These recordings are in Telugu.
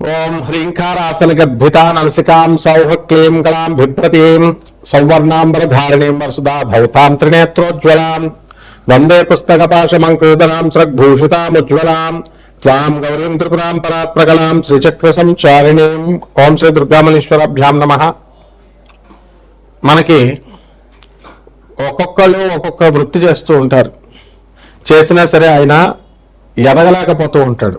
ఓం హ్రీంకారాసనగద్భితా నలసికాం సౌహ క్లీం గళాం బిభ్రతీం సౌవర్ణాంబరధారిణీం వసుదా భౌతాం త్రినేత్రోజ్వలాం వందే పుస్తకపాశమంకృతనాం సృగ్భూషితాముజ్వలాం త్వాం గౌరీం త్రిపురాం పరాత్ప్రకలాం శ్రీచక్ర సంచారిణీం ఓం శ్రీ దుర్గామలీశ్వరాభ్యాం నమ. మనకి ఒక్కొక్కళ్ళు ఒక్కొక్క వృత్తి చేస్తూ ఉంటారు. చేసినా సరే ఆయన ఎదగలేకపోతూ ఉంటాడు.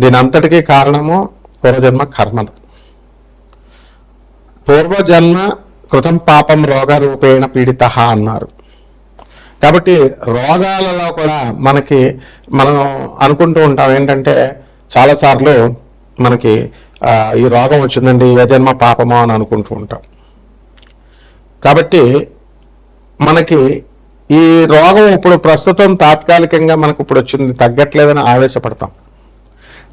దీని అంతటికీ కారణము పూర్వజన్మ కర్మలు. పూర్వజన్మ కృతం పాపం రోగ రూపేణ పీడిత అన్నారు. కాబట్టి రోగాలలో కూడా మనకి మనం అనుకుంటూ ఉంటాం ఏంటంటే చాలాసార్లు మనకి ఈ రోగం వచ్చిందండి ఏ జన్మ పాపమో అని అనుకుంటూ ఉంటాం. కాబట్టి మనకి ఈ రోగం ఇప్పుడు ప్రస్తుతం తాత్కాలికంగా మనకు ఇప్పుడు వచ్చింది తగ్గట్లేదని ఆవేశపడతాం.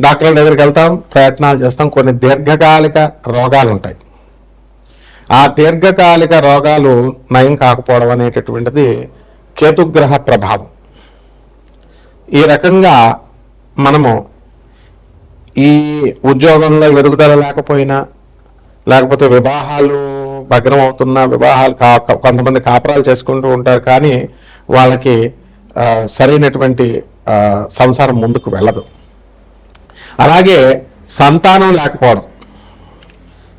డాక్టర్ల దగ్గరికి వెళ్తాం ప్రయత్నాలు చేస్తాం. కొన్ని దీర్ఘకాలిక రోగాలు ఉంటాయి ఆ దీర్ఘకాలిక రోగాలు నయం కాకపోవడం అనేటటువంటిది కేతుగ్రహ ప్రభావం. ఈ రకంగా మనము ఈ ఉద్యోగంలో ఎదుగుదల లేకపోయినా లేకపోతే వివాహాలు భగ్నం అవుతున్నా వివాహాలు కా కొంతమంది కాపురాలు చేసుకుంటూ ఉంటారు కానీ వాళ్ళకి సరైనటువంటి సంసారం ముందుకు వెళ్ళదు. అలాగే సంతానం లేకపోవడం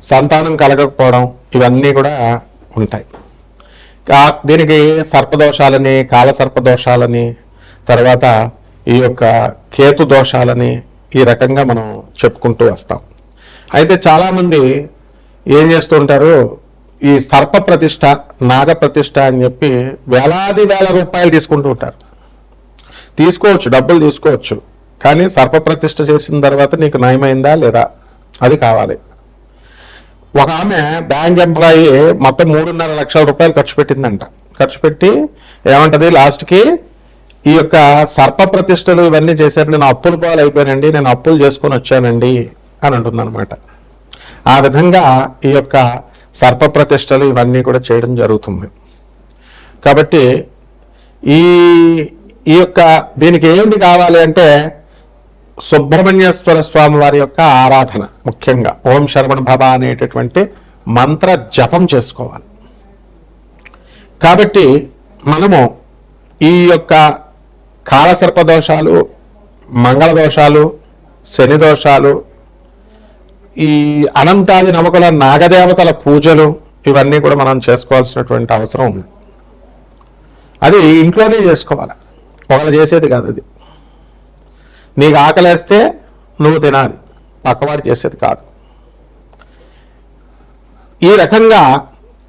సంతానం కలగకపోవడం ఇవన్నీ కూడా ఉంటాయి. దీనికి సర్పదోషాలని కాలసర్పదోషాలని తర్వాత ఈ యొక్క కేతు దోషాలని ఈ రకంగా మనం చెప్పుకుంటూ వస్తాం. అయితే చాలామంది ఏం చేస్తూ ఉంటారు ఈ సర్ప ప్రతిష్ట నాగ ప్రతిష్ట అని చెప్పి వేలాది వేల రూపాయలు తీసుకుంటూ ఉంటారు. తీసుకోవచ్చు డబ్బులు తీసుకోవచ్చు. కానీ సర్పప్రతిష్ట చేసిన తర్వాత నీకు నయమైందా లేదా? అది కావాలి. ఒక ఆమె బ్యాంక్ ఎంప్లాయీ మొత్తం మూడున్నర లక్షల రూపాయలు ఖర్చు పెట్టిందంట. ఖర్చు పెట్టి ఏమంటది? లాస్ట్కి ఈ యొక్క సర్ప ప్రతిష్టలు ఇవన్నీ చేశారు. నేను అప్పుల పాలు అయిపోయానండి నేను అప్పులు చేసుకొని వచ్చానండి అని అంటుందన్నమాట. ఆ విధంగా ఈ యొక్క సర్ప ప్రతిష్టలు ఇవన్నీ కూడా చేయడం జరుగుతుంది. కాబట్టి ఈ ఈ యొక్క దీనికి ఏంటి కావాలి అంటే సుబ్రహ్మణ్యేశ్వర స్వామి వారి యొక్క ఆరాధన ముఖ్యంగా. ఓం శరవణ భవ అనేటటువంటి మంత్ర జపం చేసుకోవాలి. కాబట్టి మనము ఈ యొక్క కాలసర్ప దోషాలు మంగళ దోషాలు శని దోషాలు ఈ అనంతాది నమకుల నాగదేవతల పూజలు ఇవన్నీ కూడా మనం చేసుకోవాల్సినటువంటి అవసరం ఉంది. అది ఇంట్లోనే చేసుకోవాలి. ఒకళ్ళు చేసేది కాదు అది. నీకు ఆకలేస్తే నువ్వు తినాలి. పక్కవాడు చేసేది కాదు. ఈ రకంగా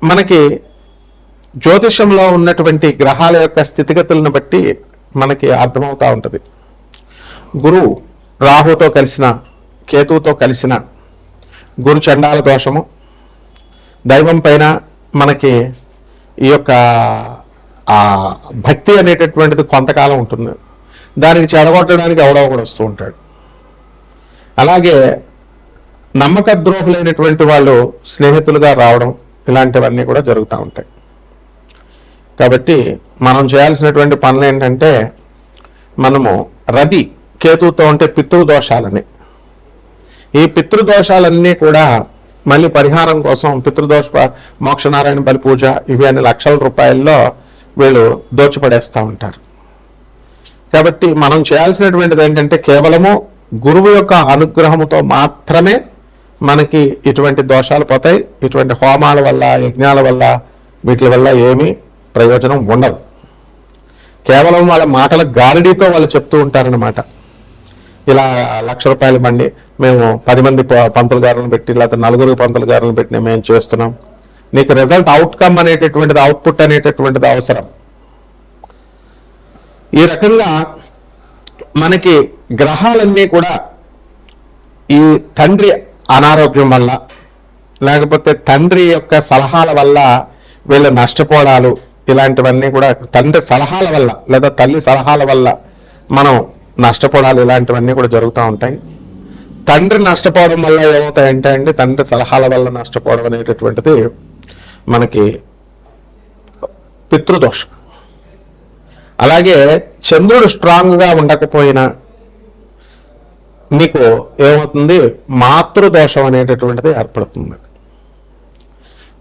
మనకి జ్యోతిషంలో ఉన్నటువంటి గ్రహాల యొక్క స్థితిగతులను బట్టి మనకి అర్థమవుతూ ఉంటుంది. గురువు రాహుతో కలిసిన కేతువుతో కలిసిన గురు చండాల దోషము దైవం పైన మనకి ఈ యొక్క భక్తి అనేటటువంటిది కొంతకాలం ఉంటుంది. దానికి చెడగొట్టడానికి ఎవడో వస్తూ ఉంటాడు. అలాగే నమ్మక ద్రోహులైనటువంటి వాళ్ళు స్నేహితులుగా రావడం ఇలాంటివన్నీ కూడా జరుగుతూ ఉంటాయి. కాబట్టి మనం చేయాల్సినటువంటి పనులు ఏంటంటే మనము రది కేతువుతో ఉంటే పితృదోషాలని. ఈ పితృదోషాలన్నీ కూడా మళ్ళీ పరిహారం కోసం పితృదోష మోక్షనారాయణ బలి పూజ ఇవి అన్ని లక్షల రూపాయల్లో వీళ్ళు దోచిపడేస్తూ ఉంటారు. కాబట్టి మనం చేయాల్సినటువంటిది ఏంటంటే కేవలము గురువు యొక్క అనుగ్రహముతో మాత్రమే మనకి ఇటువంటి దోషాలు పోతాయి. ఇటువంటి హోమాల వల్ల యజ్ఞాల వల్ల వీటి వల్ల ఏమీ ప్రయోజనం ఉండదు. కేవలం వాళ్ళ మాటల గాలిడీతో వాళ్ళు చెప్తూ ఉంటారనమాట ఇలా లక్ష రూపాయలు బండి మేము పది మంది ప- పంతులు గారులను పెట్టి లేకపోతే నలుగురు పంతులు గారులను పెట్టి మేము చేస్తున్నాం. నీకు రిజల్ట్ అవుట్కమ్ అనేటటువంటిది అవుట్పుట్ అనేటటువంటిది అవసరం. ఈ రకంగా మనకి గ్రహాలన్నీ కూడా ఈ తండ్రి అనారోగ్యం వల్ల లేకపోతే తండ్రి యొక్క సలహాల వల్ల వీళ్ళు నష్టపోవడాలు ఇలాంటివన్నీ కూడా తండ్రి సలహాల వల్ల లేదా తల్లి సలహాల వల్ల మనం నష్టపోవడాలు ఇలాంటివన్నీ కూడా జరుగుతూ ఉంటాయి. తండ్రి నష్టపోవడం వల్ల ఏమవుతాయంటే అండి తండ్రి సలహాల వల్ల నష్టపోవడం అనేటటువంటిది మనకి పితృదోషం. అలాగే చంద్రుడు స్ట్రాంగ్గా ఉండకపోయినా మీకు ఏమవుతుంది? మాతృదోషం అనేటటువంటిది ఏర్పడుతుంది.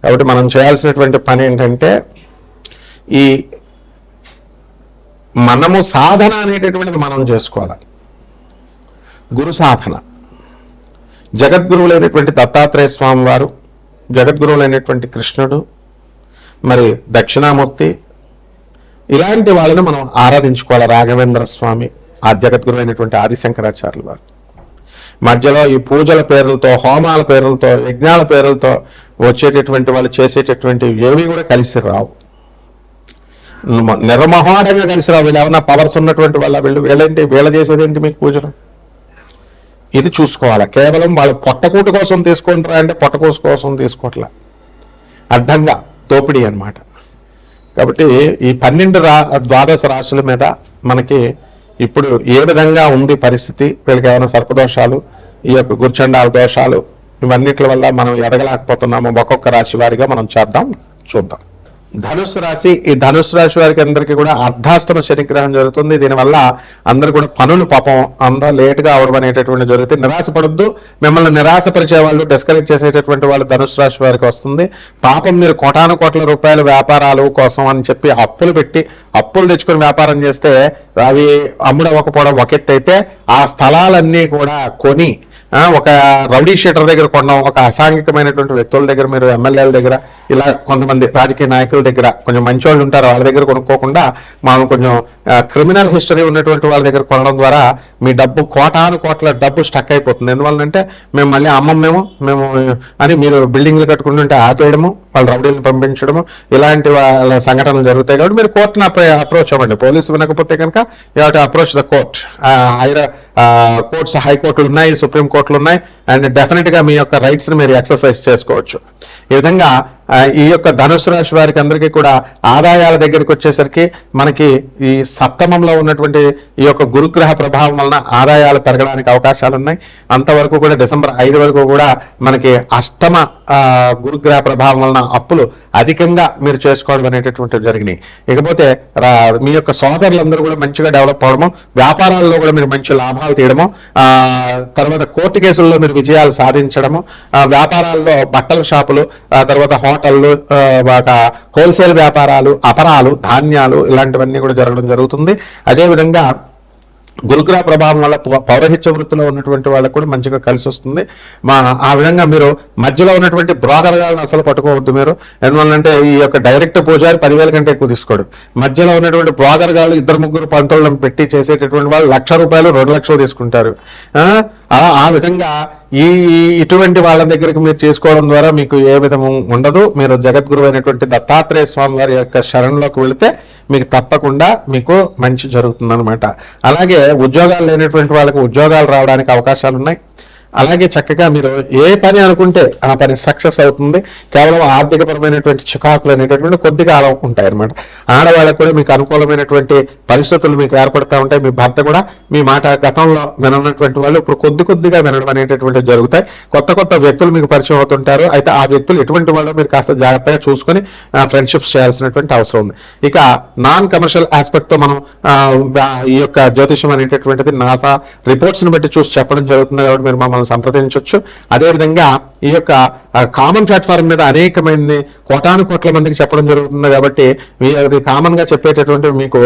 కాబట్టి మనం చేయాల్సినటువంటి పని ఏంటంటే ఈ మనము సాధన అనేటటువంటిది మనం చేసుకోవాలి? గురు సాధన. జగద్గురువులైనటువంటి దత్తాత్రేయ స్వామి వారు జగద్గురువులైనటువంటి కృష్ణుడు మరి దక్షిణామూర్తి ఇలాంటి వాళ్ళని మనం ఆరాధించుకోవాలి. రాఘవేంద్ర స్వామి ఆ జగద్గురు అయినటువంటి ఆదిశంకరాచార్యులు వారు. మధ్యలో ఈ పూజల పేర్లతో హోమాల పేర్లతో యజ్ఞాల పేర్లతో వచ్చేటటువంటి వాళ్ళు చేసేటటువంటి ఏవి కూడా కలిసి రావు. మ- కలిసి రావు. వీళ్ళు ఏమన్నా పవర్స్ ఉన్నటువంటి వాళ్ళ వీళ్ళు వీళ్ళేంటి? వీళ్ళ చేసేదేంటి మీకు పూజలు? ఇది చూసుకోవాలి. కేవలం వాళ్ళు పొట్టకూట కోసం తీసుకుంటారా అంటే పొట్టకూసు కోసం తీసుకోవట్లే అడ్డంగా దోపిడీ అనమాట కాబట్టి ఈ పన్నెండు రా ద్వాదశ రాశుల మీద మనకి ఇప్పుడు ఏ విధంగా ఉంది పరిస్థితి? వీళ్ళకి ఏమైనా సర్పదోషాలు ఈ యొక్క గుర్చండాల దోషాలు ఇవన్నిటి వల్ల మనం ఎదగలేకపోతున్నాము ఒక్కొక్క రాశి వారిగా మనం చేద్దాం చూద్దాం. ధనుసు రాశి ఈ ధనుసు రాశి వారికి అందరికీ కూడా అర్ధాష్టమ శనిగ్రహం జరుగుతుంది. దీనివల్ల అందరు కూడా పనులు పాపం అందరూ లేట్గా అవడం అనేటటువంటి జరుగుతుంది. నిరాశపడద్దు. మిమ్మల్ని నిరాశపరిచే వాళ్ళు డిస్కరేజ్ చేసేటటువంటి వాళ్ళు ధనుసు రాశి వారికి వస్తుంది. పాపం మీరు కోటాను కోట్ల రూపాయల వ్యాపారాలు కోసం అని చెప్పి అప్పులు పెట్టి అప్పులు తెచ్చుకొని వ్యాపారం చేస్తే అవి అమ్ముడవ్వకపోవడం ఒక ఎత్తు అయితే ఆ స్థలాలన్నీ కూడా కొని ఒక రౌడీ షీటర్ దగ్గర కొనడం ఒక అసాంఘికమైనటువంటి వ్యక్తుల దగ్గర మీరు ఎమ్మెల్యేల దగ్గర ఇలా కొంతమంది రాజకీయ నాయకుల దగ్గర కొంచెం మంచి వాళ్ళు ఉంటారు వాళ్ళ దగ్గర కొనుక్కోకుండా మనం కొంచెం క్రిమినల్ హిస్టరీ ఉన్నటువంటి వాళ్ళ దగ్గర కొనడం ద్వారా మీ డబ్బు కోటాను కోట్ల డబ్బు స్టక్ అయిపోతుంది. ఎందువల్లంటే మేము మళ్ళీ అమ్మం మేము మేము అని మీరు బిల్డింగ్లు కట్టుకుంటుంటే ఆపేయడము వాళ్ళు రౌడీలను పంపించడము ఇలాంటి వాళ్ళ సంఘటనలు జరుగుతాయి కాబట్టి మీరు కోర్టును అప్రోచ్ అవ్వండి. పోలీసు వినకపోతే కనుక you approach the court higher courts హైకోర్టులు ఉన్నాయి సుప్రీం కోర్టులు ఉన్నాయి. అండ్ డెఫినెట్గా మీ యొక్క రైట్స్ని మీరు ఎక్సర్సైజ్ చేసుకోవచ్చు. ఈ విధంగా ఈ యొక్క ధనుసు రాశి వారికి అందరికీ కూడా ఆదాయాల దగ్గరికి వచ్చేసరికి మనకి ఈ సప్తమంలో ఉన్నటువంటి ఈ యొక్క గురుగ్రహ ప్రభావం వలన ఆదాయాలు పెరగడానికి అవకాశాలు ఉన్నాయి అంతవరకు కూడా డిసెంబర్ ఐదు వరకు కూడా మనకి అష్టమ గురుగ్రహ ప్రభావం వలన అప్పులు అధికంగా మీరు చేసుకోవడం అనేటటువంటి జరిగినాయి. ఇకపోతే రా- మీ యొక్క సోదరులందరూ కూడా మంచిగా డెవలప్ అవడము వ్యాపారాల్లో కూడా మీరు మంచి లాభాలు తీయడము ఆ తర్వాత కోర్టు కేసుల్లో మీరు విజయాలు సాధించడము ఆ, వ్యాపారాల్లో బట్టల షాపులు ఆ తర్వాత హోటళ్ళు ఒక హోల్సేల్ వ్యాపారాలు అపరాలు ధాన్యాలు ఇలాంటివన్నీ కూడా జరగడం జరుగుతుంది. అదేవిధంగా గురుగ్రహ ప్రభావం వల్ల పౌరహిత్య వృత్తిలో ఉన్నటువంటి వాళ్ళకు కూడా మంచిగా కలిసి వస్తుంది మా ఆ విధంగా మీరు మధ్యలో ఉన్నటువంటి బ్రోకర్ గాలను అసలు పట్టుకోవద్దు మీరు. ఎందువల్లంటే ఈ యొక్క డైరెక్ట్ పూజారి పదివేల కంటే ఎక్కువ తీసుకోడు. మధ్యలో ఉన్నటువంటి బ్రోకర్ గారు ఇద్దరు ముగ్గురు పంతులను పెట్టి చేసేటటువంటి వాళ్ళు లక్ష రూపాయలు రెండు లక్షలు తీసుకుంటారు. ఆ, విధంగా ఈ ఇటువంటి వాళ్ళ దగ్గరికి మీరు చేసుకోవడం ద్వారా మీకు ఏ విధము ఉండదు. మీరు జగద్గురు అయినటువంటి దత్తాత్రేయ స్వామి వారి యొక్క శరణ్లోకి వెళితే మీకు తప్పకుండా మీకు మంచి జరుగుతుందనమాట అలాగే ఉద్యోగాలు లేనటువంటి వాళ్ళకి ఉద్యోగాలు రావడానికి అవకాశాలు ఉన్నాయి అలాగే చక్కగా మీరు ఏ పని అనుకుంటే ఆ పని సక్సెస్ అవుతుంది. కేవలం ఆర్థికపరమైనటువంటి చికాకులు అనేటటువంటి కొద్ది కాలం ఉంటాయి అనమాట ఆడవాళ్ళకు కూడా మీకు అనుకూలమైనటువంటి పరిస్థితులు మీకు ఏర్పడుతూ ఉంటాయి. మీ భర్త కూడా మీ మాట గతంలో విననటువంటి వాళ్ళు ఇప్పుడు కొద్ది కొద్దిగా వినడం అనేటటువంటి జరుగుతాయి. కొత్త కొత్త వ్యక్తులు మీకు పరిచయం అవుతుంటారు. అయితే ఆ వ్యక్తులు ఎటువంటి వాళ్ళు మీరు కాస్త జాగ్రత్తగా చూసుకొని ఫ్రెండ్షిప్స్ చేయాల్సినటువంటి అవసరం ఉంది. ఇక నాన్ కమర్షియల్ ఆస్పెక్ట్తో మనం ఈ యొక్క జ్యోతిషం అనేటటువంటిది నాసా రిపోర్ట్స్ని బట్టి చూసి చెప్పడం జరుగుతుంది కాబట్టి మీరు మమ్మల్ని సంప్రదించవచ్చు. అదేవిధంగా ఈ యొక్క కామన్ ప్లాట్ఫామ్ మీద అనేకమైన కోటాను కోట్ల మందికి చెప్పడం జరుగుతుంది కాబట్టి మీ అది కామన్గా చెప్పేటటువంటి మీకు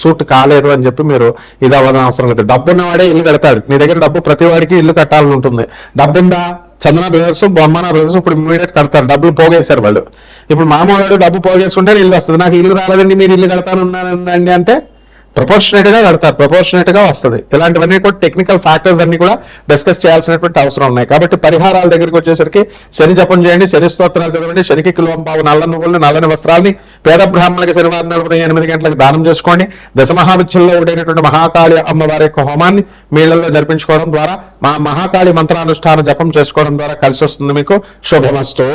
సూట్ కాలేదు అని చెప్పి మీరు ఇది అవ్వడం అవసరం లేదు. డబ్బు ఉన్నవాడే ఇల్లు కడతాడు. మీ దగ్గర డబ్బు ప్రతి వాడికి ఇల్లు కట్టాలని ఉంటుంది. డబ్బు ఉందా చందన బ్రదర్స్ బొమ్మన బ్రదర్స్ ఇప్పుడు ఇమీడియట్ కడతారు. డబ్బులు పోగేశారు వాళ్ళు. ఇప్పుడు మామూలు డబ్బు పోగేసుకుంటే ఇల్లు వస్తుంది. నాకు ఇల్లు రాలేదండి మీరు ఇల్లు కడతాను ఉన్నానండి అంటే ప్రపోర్షనేట్గా కడతారు. ప్రపోర్షనేట్గా వస్తుంది. ఇలాంటివన్నీ కూడా టెక్నికల్ ఫ్యాక్టర్స్ అన్ని కూడా డిస్కస్ చేయాల్సినటువంటి అవసరం ఉన్నాయి. కాబట్టి పరిహారాల దగ్గరికి వచ్చేసరికి శని జపం చేయండి శని స్తోత్రాలు చదవండి శనికి కిలోంబావు నల్ల నువ్వులను నల్లని వస్త్రాలని పేద బ్రాహ్మణులకి శనివారం నలభై ఎనిమిది గంటలకు దానం చేసుకోండి. దశ మహావిద్యల్లో ఉండేటటువంటి మహాకాళి అమ్మవారి యొక్క హోమాన్ని మీళ్ళలో జరిపించుకోవడం ద్వారా మా మహాకాళి మంత్రానుష్ఠాన జపం చేసుకోవడం ద్వారా కలిసి వస్తుంది మీకు. శుభమస్తు.